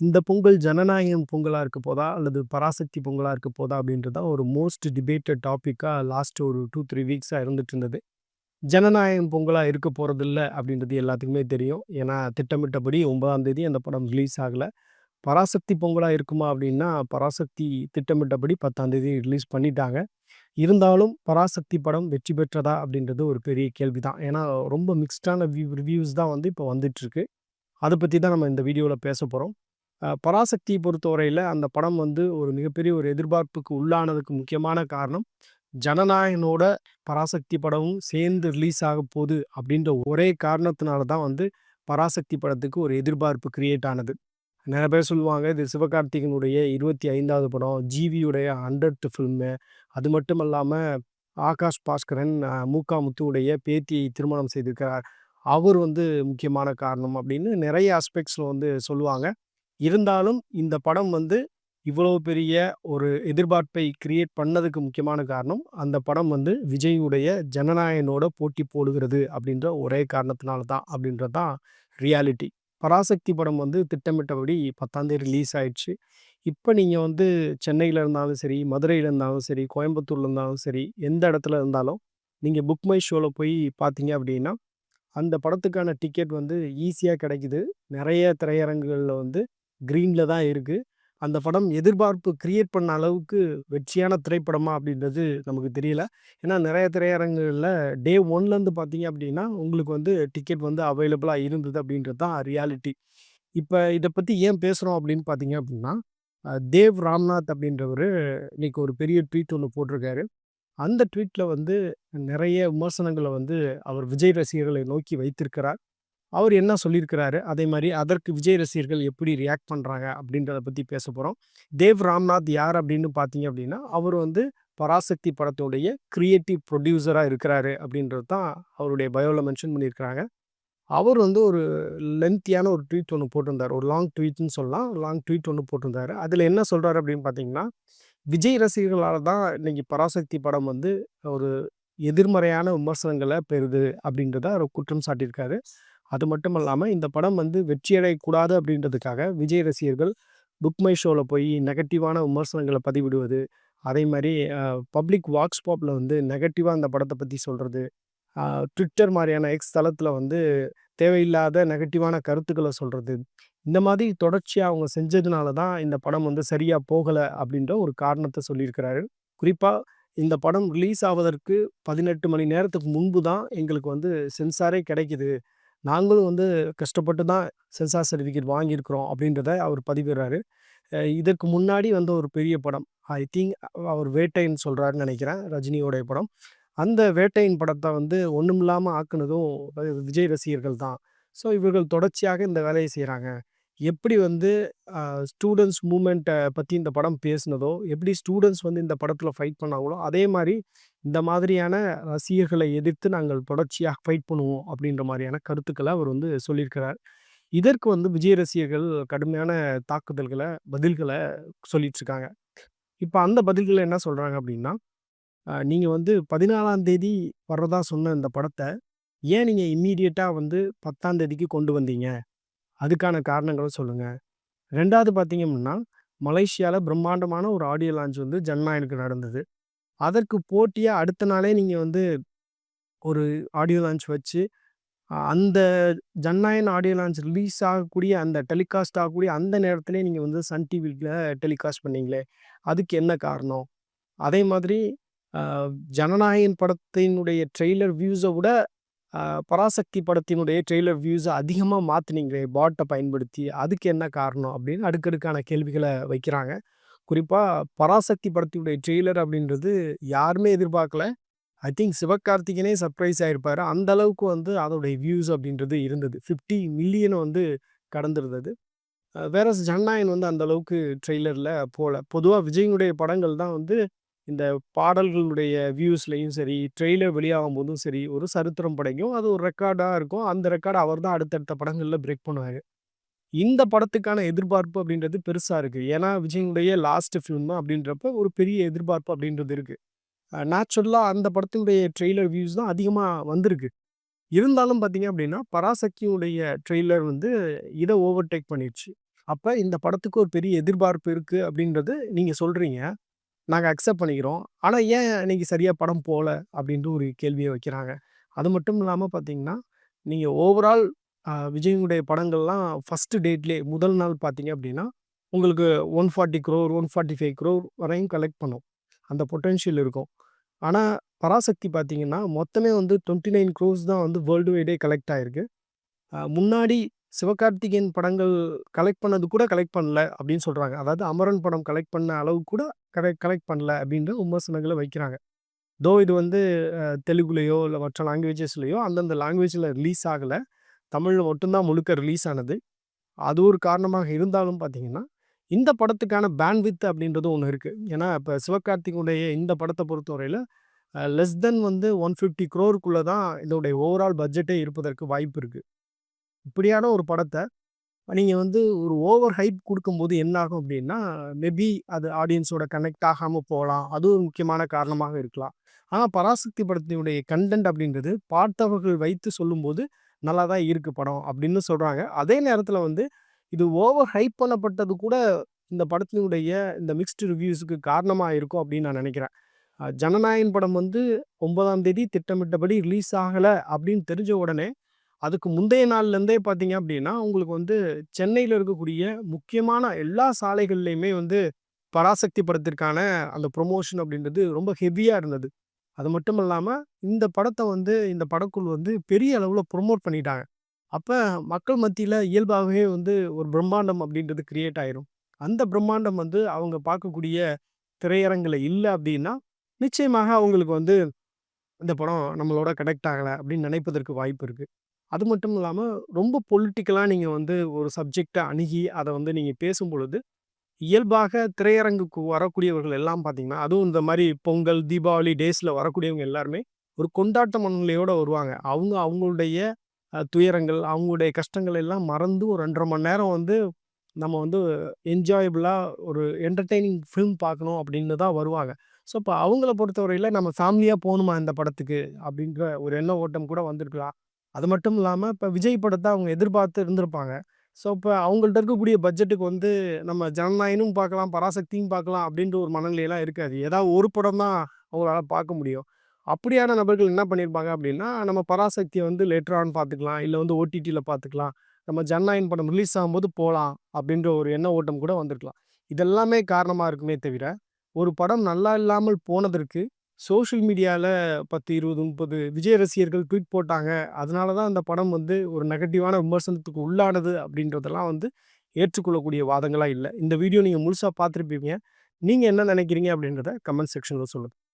இந்த பொங்கல் ஜனநாயகம் பொங்கலாக இருக்க போதா? அல்லது பராசக்தி பொங்கலாக இருக்க போதா? அப்படின்றதான் ஒரு மோஸ்ட் டிபேட்டட் டாப்பிக்காக லாஸ்ட் ஒரு டூ த்ரீ வீக்ஸாக இருந்துட்டு இருந்தது. ஜனநாயகம் பொங்கலாக இருக்க போகிறதில்ல அப்படின்றது எல்லாத்துக்குமே தெரியும். ஏன்னா திட்டமிட்டபடி ஒன்பதாம் தேதி அந்த படம் ரிலீஸ் ஆகலை பராசக்தி பொங்கலாக இருக்குமா அப்படின்னா, பராசக்தி திட்டமிட்டபடி 10ஆம் தேதி ரிலீஸ் பண்ணிட்டாங்க. இருந்தாலும் பராசக்தி படம் வெற்றி பெற்றதா? அப்படின்றது ஒரு பெரிய கேள்வி தான். ஏன்னா ரொம்ப மிக்ஸ்டான ரிவ்யூஸ் தான் வந்து இப்போ வந்துட்டுருக்கு. அதை பற்றி தான் நம்ம இந்த வீடியோவில் பேச போகிறோம் பராசக்தியை பொறுத்தவரையில் அந்த படம் வந்து ஒரு மிகப்பெரிய ஒரு எதிர்பார்ப்புக்கு உள்ளானதுக்கு முக்கியமான காரணம், ஜனநாயகனோட பராசக்தி படமும் சேர்ந்து ரிலீஸ் ஆகப்போது அப்படின்ற ஒரே காரணத்தினால தான் வந்து பராசக்தி படத்துக்கு ஒரு எதிர்பார்ப்பு கிரியேட் ஆனது. நிறைய பேர் சொல்லுவாங்க, இது சிவகார்த்திகேயனுடைய 25வது படம், ஜிவியுடைய 100த் ஃபில்மு. அது மட்டும் இல்லாமல் ஆகாஷ் பாஸ்கரன் மூக்கா முத்துவுடைய பேத்தியை திருமணம் செய்திருக்கிறார். அவர் வந்து முக்கியமான காரணம் அப்படின்னு நிறைய ஆஸ்பெக்ட்ஸில் வந்து சொல்லுவாங்க. இருந்தாலும் இந்த படம் வந்து இவ்வளவு பெரிய ஒரு எதிர்பார்ப்பை கிரியேட் பண்ணதுக்கு முக்கியமான காரணம், அந்த படம் வந்து விஜய்யுடைய ஜனநாயகனோட போட்டி போடுகிறது அப்படின்ற ஒரே காரணத்தினால தான் அப்படின்றது தான் ரியாலிட்டி. பராசக்தி படம் வந்து திட்டமிட்டபடி பத்தாந்தேதி ரிலீஸ் ஆயிடுச்சு. இப்போ நீங்கள் வந்து சென்னையில் இருந்தாலும் சரி, மதுரையில் இருந்தாலும் சரி, கோயம்புத்தூரில் இருந்தாலும் சரி, எந்த இடத்துல இருந்தாலும் நீங்கள் புக் மை ஷோவில் போய் பார்த்தீங்க அப்படின்னா, அந்த படத்துக்கான டிக்கெட் வந்து ஈஸியாக கிடைக்குது. நிறைய திரையரங்குகளில் வந்து க்ரீனில் தான் இருக்குது அந்த படம் எதிர்பார்ப்பு க்ரியேட் பண்ண அளவுக்கு வெற்றியான திரைப்படமா அப்படின்றது நமக்கு தெரியல. ஏன்னா நிறைய திரையரங்குகளில் டே ஒன்லேருந்து பார்த்தீங்க அப்படின்னா, உங்களுக்கு வந்து டிக்கெட் வந்து அவைலபிளாக இருந்தது அப்படின்றது தான் ரியாலிட்டி. இப்போ இதை பற்றி ஏன் பேசுகிறோம் அப்படின்னு பார்த்தீங்க அப்படின்னா, தேவ் ராம்நாத் அப்படின்றவர் இன்றைக்கி ஒரு பெரிய ட்வீட் ஒன்று போட்டிருக்காரு. அந்த ட்வீட்டில் வந்து நிறைய விமர்சனங்களை வந்து அவர் விஜய் ரசிகர்களை நோக்கி வைத்திருக்கிறார். அவர் என்ன சொல்லியிருக்கிறாரு? அதே மாதிரி அதற்கு விஜய் ரசிகர்கள் எப்படி ரியாக்ட் பண்ணுறாங்க அப்படின்றத பற்றி பேச போகிறோம் தேவ் ராம்நாத் யார் அப்படின்னு பார்த்தீங்க அப்படின்னா, அவர் வந்து பராசக்தி படத்துடைய கிரியேட்டிவ் ப்ரொடியூசராக இருக்கிறாரு அப்படின்றது தான் அவருடைய பயோவில் மென்ஷன் பண்ணியிருக்கிறாங்க. அவர் வந்து ஒரு லென்த்தியான ஒரு ட்வீட் ஒன்று போட்டிருந்தார் ஒரு லாங் ட்வீட்னு சொல்லலாம். லாங் ட்வீட் ஒன்று போட்டிருந்தாரு. அதில் என்ன சொல்கிறாரு அப்படின்னு பார்த்தீங்கன்னா, விஜய் ரசிகர்களால் தான் இன்றைக்கி பராசக்தி படம் வந்து ஒரு எதிர்மறையான விமர்சனங்களை பெறுது அப்படின்றத அவர் குற்றம் சாட்டியிருக்காரு. அது மட்டும் இல்லாமல் இந்த படம் வந்து வெற்றியடையக்கூடாது அப்படின்றதுக்காக விஜய் ரசிகர்கள் புக் மை ஷோவில் போய் நெகட்டிவான விமர்சனங்களை பதிவிடுவது, அதே மாதிரி பப்ளிக் வாக்ஸ் பாப்பில் வந்து நெகட்டிவாக அந்த படத்தை பற்றி சொல்கிறது ட்விட்டர் மாதிரியான எக்ஸ் தளத்தில் வந்து தேவையில்லாத நெகட்டிவான கருத்துக்களை சொல்கிறது இந்த மாதிரி தொடர்ச்சியாக அவங்க செஞ்சதுனால தான் இந்த படம் வந்து சரியாக போகலை அப்படின்ற ஒரு காரணத்தை சொல்லியிருக்கிறாரு. குறிப்பாக இந்த படம் ரிலீஸ் ஆவதற்கு 18 மணி நேரத்துக்கு முன்பு தான் எங்களுக்கு வந்து சென்சாரே கிடைக்குது. நாங்களும் வந்து கஷ்டப்பட்டு தான் சென்சார் சர்டிஃபிகேட் வாங்கியிருக்கிறோம் அப்படின்றத அவர் பதிவிடுறாரு. இதற்கு முன்னாடி வந்து ஒரு பெரிய படம். ஐ திங்க் அவர் வேட்டைன்னு சொல்கிறாருன்னு நினைக்கிறேன் ரஜினியோடைய படம். அந்த வேட்டையின் படத்தை வந்து ஒண்ணுமில்லாம ஆக்குனதும் விஜய் ரசிகர்கள் தான். ஸோ இவர்கள் தொடர்ச்சியாக இந்த வேலையை செய்கிறாங்க எப்படி வந்து ஸ்டூடெண்ட்ஸ் மூமெண்ட்டை பற்றி இந்த படம் பேசுனதோ, எப்படி ஸ்டூடண்ட்ஸ் வந்து இந்த படத்தில் ஃபைட் பண்ணாங்களோ, அதே மாதிரி இந்த மாதிரியான ரசிகர்களை எதிர்த்து நாங்கள் தொடர்ச்சியாக ஃபைட் பண்ணுவோம் அப்படின்ற மாதிரியான கருத்துக்களை அவர் வந்து சொல்லியிருக்கிறார். இதற்கு வந்து விஜய் ரசிகர்கள் கடுமையான தாக்குதல்களை பதில்களை சொல்லிட்டு இருக்காங்க. அந்த பதில்களை என்ன சொல்கிறாங்க அப்படின்னா, நீங்கள் வந்து 14ஆம் தேதி வர்றதா சொன்ன இந்த படத்தை ஏன் நீங்கள் இம்மீடியட்டாக வந்து 10ஆம் தேதிக்கு கொண்டு வந்தீங்க? அதுக்கான காரணங்களை சொல்லுங்கள் ரெண்டாவது பார்த்தீங்க அப்படின்னா, பிரம்மாண்டமான ஒரு ஆடியோ லான்ச் வந்து ஜனநாயகனுக்கு நடந்தது. அதற்கு போட்டியாக அடுத்த நாளே நீங்கள் வந்து ஒரு ஆடியோ லான்ச் வச்சு, அந்த ஜன்னாயன் ஆடியோ லான்ச் ரிலீஸ் ஆகக்கூடிய அந்த டெலிகாஸ்ட் ஆகக்கூடிய அந்த நேரத்திலேயே நீங்கள் வந்து சன் டிவியில் டெலிகாஸ்ட் பண்ணீங்களே, அதுக்கு என்ன காரணம்? அதே மாதிரி ஜனநாயகன் படத்தினுடைய ட்ரெய்லர் வியூஸை விட பராசக்தி படத்தினுடைய ட்ரெய்லர் வியூஸை அதிகமாக மாற்றினீங்களே பாட்டை பயன்படுத்தி, அதுக்கு என்ன காரணம்? அப்படின்னு அடுக்கடுக்கான கேள்விகளை வைக்கிறாங்க. குறிப்பாக பராசக்தி படத்தினுடைய ட்ரெய்லர் அப்படின்றது யாருமே எதிர்பார்க்கல. ஐ திங்க் சிவகார்த்திகனே சர்ப்ரைஸ் ஆகிருப்பார் அந்த அளவுக்கு வந்து அதோடைய வியூஸ் அப்படின்றது இருந்தது. 50 மில்லியன் வந்து கடந்திருந்தது. வேற வேறஸ் ஜனநாயகன் வந்து அந்த அளவுக்கு ட்ரெய்லரில் போகல பொதுவாக விஜயினுடைய படங்கள் தான் வந்து இந்த பாடல்களுடைய வியூஸ்லையும் சரி, ட்ரெய்லர் வெளியாகும்போதும் சரி, ஒரு சரித்திரம் படைக்கும். அது ஒரு ரெக்கார்டாக இருக்கும். அந்த ரெக்கார்டு அவர் தான் அடுத்தடுத்த படங்களில் பிரேக் பண்ணுவார் இந்த படத்துக்கான எதிர்பார்ப்பு அப்படின்றது பெருசாக இருக்குது ஏன்னா விஜயினுடைய லாஸ்ட் தான் அப்படின்றப்ப ஒரு பெரிய எதிர்பார்ப்பு அப்படின்றது இருக்குது நேச்சுரலாக அந்த படத்தினுடைய ட்ரெய்லர் வியூஸ் தான் அதிகமாக வந்திருக்கு. இருந்தாலும் பார்த்தீங்க அப்படின்னா, பராசக்தியுடைய ட்ரெய்லர் வந்து இதை ஓவர்டேக் பண்ணிடுச்சு அப்போ இந்த படத்துக்கு ஒரு பெரிய எதிர்பார்ப்பு இருக்குது அப்படின்றது நீங்கள் சொல்கிறீங்க நாங்கள் அக்செப்ட் பண்ணிக்கிறோம். ஆனால் ஏன் இன்றைக்கி சரியாக படம் போகல அப்படின்ட்டு ஒரு கேள்வியை வைக்கிறாங்க. அது மட்டும் இல்லாமல் பார்த்தீங்கன்னா, நீங்கள் ஓவரால் விஜயனுடைய படங்கள்லாம் ஃபஸ்ட்டு டேட்லேயே முதல் நாள் பார்த்தீங்க அப்படின்னா, உங்களுக்கு one forty crore one forty five crore வரையும் கலெக்ட் பண்ணும். அந்த பொட்டென்ஷியல் இருக்கும். ஆனால் பராசக்தி பார்த்தீங்கன்னா, மொத்தமே வந்து டுவெண்ட்டி நைன் க்ரோஸ் தான் வந்து வேர்ல்டு வைடே கலெக்ட் ஆகிருக்கு முன்னாடி சிவகார்த்திகேயன் படங்கள் கலெக்ட் பண்ணது கூட கலெக்ட் பண்ணல அப்படின்னு சொல்கிறாங்க அதாவது அமரன் படம் கலெக்ட் பண்ண அளவு கூட கலெக்ட் கலெக்ட் பண்ணல அப்படின்ற விமர்சனங்களை வைக்கிறாங்க. தோ இது வந்து தெலுங்குலேயோ இல்லை மற்ற லாங்குவேஜஸ்லேயோ அந்தந்த லாங்குவேஜில் ரிலீஸ் ஆகலை தமிழில் மட்டும்தான் முழுக்க ரிலீஸ் ஆனது. அது ஒரு காரணமாக இருந்தாலும் பார்த்தீங்கன்னா, இந்த படத்துக்கான பேண்ட்வித் அப்படின்றது ஒன்று இருக்குது ஏன்னா இப்போ சிவகார்த்திகேயனுடைய இந்த படத்தை பொறுத்தவரையில் லெஸ் தென் வந்து ஒன் ஃபிஃப்டி க்ரோருக்குள்ளே தான் இதோடைய ஓவரால் பட்ஜெட்டே இருப்பதற்கு வாய்ப்பு இருக்குது இப்படியான ஒரு படத்தை நீங்கள் வந்து ஒரு ஓவர் ஹைப் கொடுக்கும்போது என்ன ஆகும் அப்படின்னா, மேபி அது ஆடியன்ஸோட கனெக்ட் ஆகாமல் போகலாம் அது ஒரு முக்கியமான காரணமாக இருக்கலாம். ஆனால் பராசக்தி படத்தினுடைய கன்டென்ட் அப்படின்றது பார்த்தவர்கள் வைத்து சொல்லும்போது நல்லா தான் இருக்குது படம் அப்படின்னு சொல்கிறாங்க அதே நேரத்தில் வந்து இது ஓவர் ஹைப் பண்ணப்பட்டது கூட இந்த படத்தினுடைய இந்த மிக்ஸ்டு ரிவ்யூஸுக்கு காரணமாக இருக்கும் அப்படின்னு நான் நினைக்கிறேன். ஜனநாயகன் படம் வந்து ஒன்பதாம் தேதி திட்டமிட்டபடி ரிலீஸ் ஆகலை அப்படின்னு தெரிஞ்ச உடனே, அதுக்கு முந்தைய நாள்லேருந்தே பார்த்தீங்க அப்படின்னா, உங்களுக்கு வந்து சென்னையில் இருக்கக்கூடிய முக்கியமான எல்லா சாலைகள்லையுமே வந்து பராசக்தி படத்திற்கான அந்த ப்ரொமோஷன் அப்படின்றது ரொம்ப ஹெவியாக இருந்தது. அது மட்டும் இல்லாமல் இந்த படத்தை வந்து இந்த படக்குழு வந்து பெரிய அளவில் ப்ரொமோட் பண்ணிட்டாங்க. அப்போ மக்கள் மத்தியில் இயல்பாகவே வந்து ஒரு பிரம்மாண்டம் அப்படின்றது கிரியேட் ஆயிரும். அந்த பிரம்மாண்டம் வந்து அவங்க பார்க்கக்கூடிய திரையரங்குல இல்லை அப்படின்னா, நிச்சயமாக அவங்களுக்கு வந்து இந்த படம் நம்மளோட கனெக்ட் ஆகலை அப்படின்னு நினைப்பதற்கு வாய்ப்பு இருக்குது அது மட்டும் இல்லாமல் ரொம்ப பொலிட்டிக்கலாக நீங்கள் வந்து ஒரு சப்ஜெக்டை அணுகி அதை வந்து நீங்க பேசும்பொழுது, இயல்பாக திரையரங்குக்கு வரக்கூடியவர்கள் எல்லாம் பார்த்தீங்கன்னா, அதுவும் இந்த மாதிரி பொங்கல், தீபாவளி டேஸில் வரக்கூடியவங்க எல்லாருமே ஒரு கொண்டாட்ட மனநிலையோட வருவாங்க. அவங்க அவங்களுடைய துயரங்கள், அவங்களுடைய கஷ்டங்கள் எல்லாம் மறந்து ஒரு 2 1/2 மணி நேரம் வந்து நம்ம வந்து என்ஜாயபிளாக ஒரு என்டர்டெய்னிங் ஃபிலிம் பார்க்கணும் அப்படின்னு தான் வருவாங்க. ஸோ இப்போ அவங்கள பொறுத்தவரையில் நம்ம ஃபேமிலியாக போகணுமா இந்த படத்துக்கு அப்படின்ற ஒரு எண்ண ஓட்டம் கூட வந்திருக்கலாம். அது மட்டும் இல்லாம இப்ப விஜய் படத்த அவங்க எதிர்பார்த்து இருந்திருப்பாங்க. ஸோ இப்ப அவங்கள்ட்ட இருக்கக்கூடிய பட்ஜெட்டுக்கு வந்து நம்ம ஜனநாயகனும் பார்க்கலாம், பராசக்தியும் பார்க்கலாம் அப்படின்ற ஒரு மனநிலையெல்லாம் இருக்காது. ஏதாவது ஒரு படம் தான் அவங்களால பார்க்க முடியும். அப்படியான நபர்கள் என்ன பண்ணியிருப்பாங்க அப்படின்னா, நம்ம பராசக்திய வந்து லேட்டர் ஆன் பார்த்துக்கலாம். இல்ல வந்து ஓடிடில பார்த்துக்கலாம். நம்ம ஜனநாயகன் படம் ரிலீஸ் ஆகும்போது போலாம் அப்படின்ற ஒரு எண்ண ஓட்டம் கூட வந்திருக்கலாம். இதெல்லாமே காரணமா இருக்குமே தவிர, ஒரு படம் நல்லா இல்லாமல் போனதற்கு சோஷியல் மீடியாவில் பத்து இருபது முப்பது விஜய் ரசிகர்கள் ட்வீட் போட்டாங்க. அதனால தான் அந்த படம் வந்து ஒரு நெகட்டிவான விமர்சனத்துக்கு உள்ளானது அப்படின்றதெல்லாம் வந்து ஏற்றுக்கொள்ளக்கூடிய வாதங்களாக இல்லை. இந்த வீடியோ நீங்கள் முழுசாக பார்த்துருப்பீங்க. நீங்கள் என்ன நினைக்கிறீங்க அப்படின்றத கமெண்ட் செக்ஷனில் சொல்லுங்கள்